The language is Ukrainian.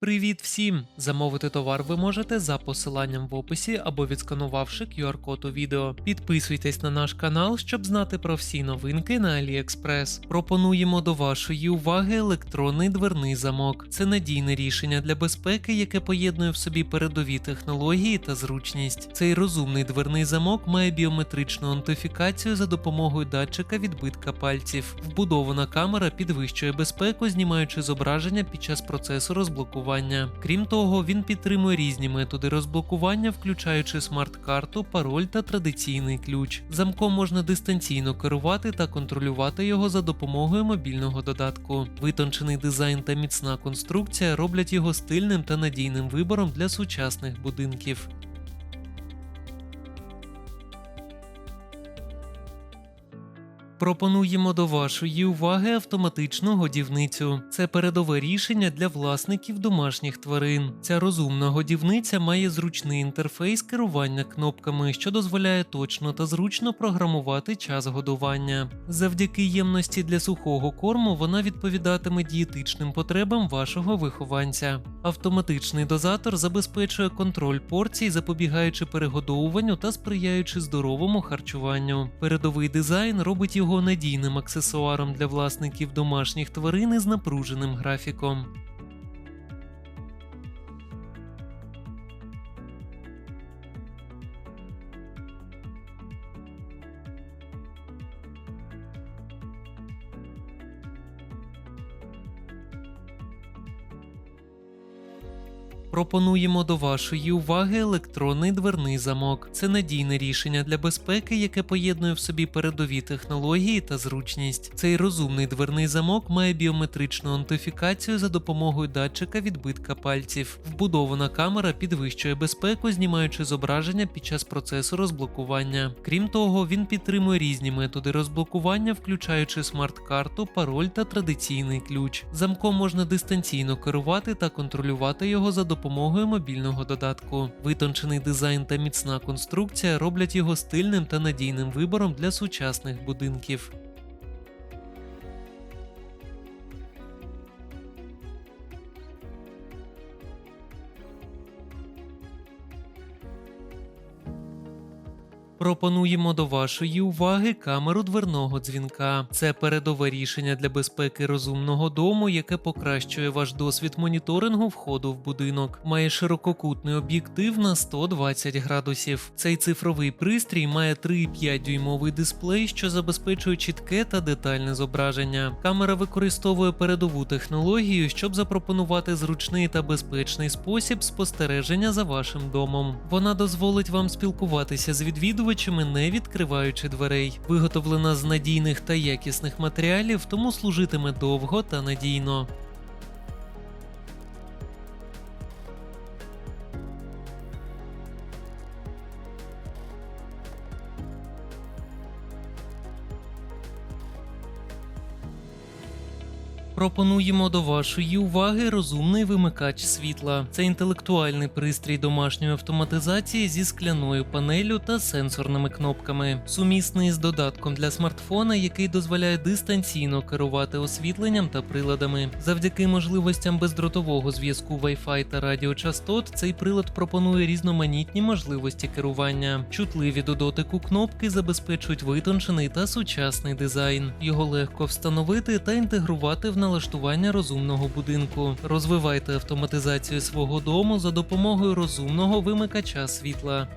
Привіт всім! Замовити товар ви можете за посиланням в описі або відсканувавши QR-код у відео. Підписуйтесь на наш канал, щоб знати про всі новинки на AliExpress. Пропонуємо до вашої уваги електронний дверний замок. Це надійне рішення для безпеки, яке поєднує в собі передові технології та зручність. Цей розумний дверний замок має біометричну аутентифікацію за допомогою датчика відбитка пальців. Вбудована камера підвищує безпеку, знімаючи зображення під час процесу розблокування. Крім того, він підтримує різні методи розблокування, включаючи смарт-карту, пароль та традиційний ключ. Замком можна дистанційно керувати та контролювати його за допомогою мобільного додатку. Витончений дизайн та міцна конструкція роблять його стильним та надійним вибором для сучасних будинків. Пропонуємо до вашої уваги автоматичну годівницю. Це передове рішення для власників домашніх тварин. Ця розумна годівниця має зручний інтерфейс керування кнопками, що дозволяє точно та зручно програмувати час годування. Завдяки ємності для сухого корму вона відповідатиме дієтичним потребам вашого вихованця. Автоматичний дозатор забезпечує контроль порцій, запобігаючи перегодовуванню та сприяючи здоровому харчуванню. Передовий дизайн робить його надійним аксесуаром для власників домашніх тварин із напруженим графіком. Пропонуємо до вашої уваги електронний дверний замок. Це надійне рішення для безпеки, яке поєднує в собі передові технології та зручність. Цей розумний дверний замок має біометричну аутентифікацію за допомогою датчика відбитка пальців. Вбудована камера підвищує безпеку, знімаючи зображення під час процесу розблокування. Крім того, він підтримує різні методи розблокування, включаючи смарт-карту, пароль та традиційний ключ. Замком можна дистанційно керувати та контролювати його за допомогою мобільного додатку. Витончений дизайн та міцна конструкція роблять його стильним та надійним вибором для сучасних будинків. Пропонуємо до вашої уваги камеру дверного дзвінка. Це передове рішення для безпеки розумного дому, яке покращує ваш досвід моніторингу входу в будинок. Має ширококутний об'єктив на 120 градусів. Цей цифровий пристрій має 3,5 дюймовий дисплей, що забезпечує чітке та детальне зображення. Камера використовує передову технологію, щоб запропонувати зручний та безпечний спосіб спостереження за вашим домом. Вона дозволить вам спілкуватися з відвідувачами, не відкриваючи дверей. Виготовлена з надійних та якісних матеріалів, тому служитиме довго та надійно. Пропонуємо до вашої уваги розумний вимикач світла. Це інтелектуальний пристрій домашньої автоматизації зі скляною панелю та сенсорними кнопками, сумісний з додатком для смартфона, який дозволяє дистанційно керувати освітленням та приладами. Завдяки можливостям бездротового зв'язку Wi-Fi та радіочастот, цей прилад пропонує різноманітні можливості керування. Чутливі до дотику кнопки забезпечують витончений та сучасний дизайн. Його легко встановити та інтегрувати в налаштування розумного будинку. Розвивайте автоматизацію свого дому за допомогою розумного вимикача світла.